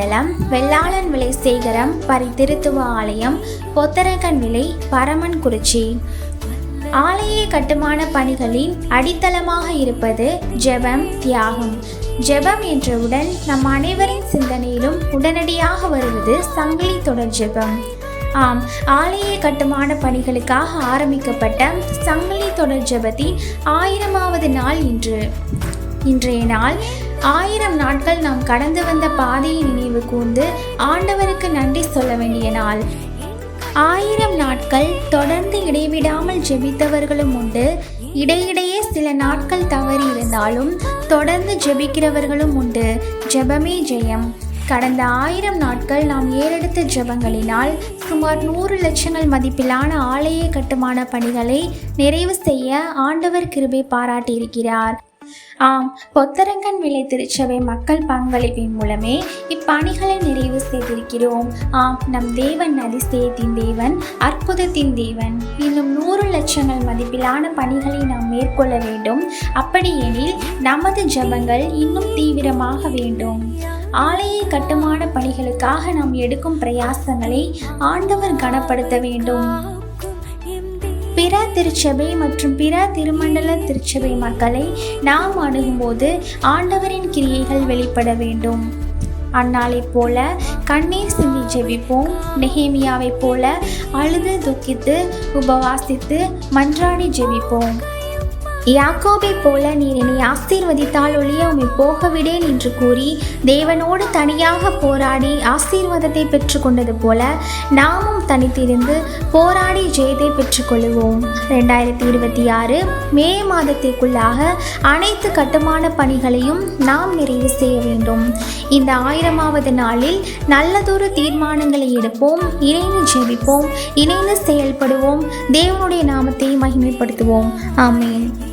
மண்டலம் வெள்ளாளன் விலை சேகரம் பரிதிருத்துவ ஆலயம் பொத்தரகன் விலை பரமன்குறிச்சி ஆலய கட்டுமான பணிகளின் அடித்தளமாக இருப்பது ஜெபம் தியாகம். ஜெபம் என்றவுடன் நம் அனைவரின் சிந்தனையிலும் உடனடியாக வருவது சங்கிலி தொடர் ஜெபம். ஆம் ஆலய கட்டுமான பணிகளுக்காக ஆரம்பிக்கப்பட்ட சங்கிலி தொடர் ஜெபத்தின் ஆயிரமாவது நாள் இன்று. இன்றைய நாள் ஆயிரம் நாட்கள் நாம் கடந்து வந்த பாதையை நினைவு கூர்ந்து ஆண்டவருக்கு நன்றி சொல்ல வேண்டிய நாள் ஆயிரம் நாட்கள் தொடர்ந்து இடைவிடாமல் ஜெபித்தவர்களும் உண்டு. இடையிடையே சில நாட்கள் தவறி இருந்தாலும் தொடர்ந்து ஜெபிக்கிறவர்களும் உண்டு. ஜெபமே ஜெயம். கடந்த ஆயிரம் நாட்கள் நாம் ஏறெடுத்த ஜெபங்களினால் சுமார் நூறு லட்சங்கள் மதிப்பிலான ஆலய கட்டுமான பணிகளை நிறைவு செய்ய ஆண்டவர் கிருபை பாராட்டியிருக்கிறார். ஆம் பொத்தரங்கன் விலை திருச்சபை மக்கள் பங்களிப்பின் மூலமே இப்பணிகளை நிறைவு செய்திருக்கிறோம். ஆம் நம் தேவன் அதிசயத்தின் தேவன் அற்புதத்தின் தேவன். இன்னும் நூறு லட்சங்கள் மதிப்பிலான பணிகளை நாம் மேற்கொள்ள வேண்டும். அப்படியெனில் நமது ஜெபங்கள் இன்னும் தீவிரமாக வேண்டும். ஆலய கட்டுமான பணிகளுக்காக நாம் எடுக்கும் பிரயாசங்களை ஆண்டவர் கனப்படுத்த வேண்டும். பிற திருச்சபை மற்றும் பிற திருமண்டல திருச்சபை மக்களை நாம் அணுகும்போது ஆண்டவரின் கிரியைகள் வெளிப்பட வேண்டும். அந்நாளைப் போல கண்ணீர் சிந்தி ஜெபிப்போம். நெஹேமியாவைப் போல அழுது துக்கித்து உபவாசித்து மன்றாடி ஜெபிப்போம். யாக்கோபை போல நீர் என்னை ஆசீர்வதித்தால் ஒழிய உம்மை போகவிடேன் என்று கூறி தேவனோடு தனியாக போராடி ஆசீர்வாதத்தை பெற்றுக்கொண்டது போல நாமும் தனித்திருந்து போராடி ஜெயத்தை பெற்றுக்கொள்வோம் ரெண்டாயிரத்தி இருபத்தி ஆறு மே மாதத்திற்குள்ளாக அனைத்து கட்டுமான பணிகளையும் நாம் நிறைவு செய்ய வேண்டும். இந்த ஆயிரமாவது நாளில் நல்லதொரு தீர்மானங்களை எடுப்போம் இணைந்து ஜெபிப்போம் இணைந்து செயல்படுவோம் தேவனுடைய நாமத்தை மகிமைப்படுத்துவோம். ஆமேன்.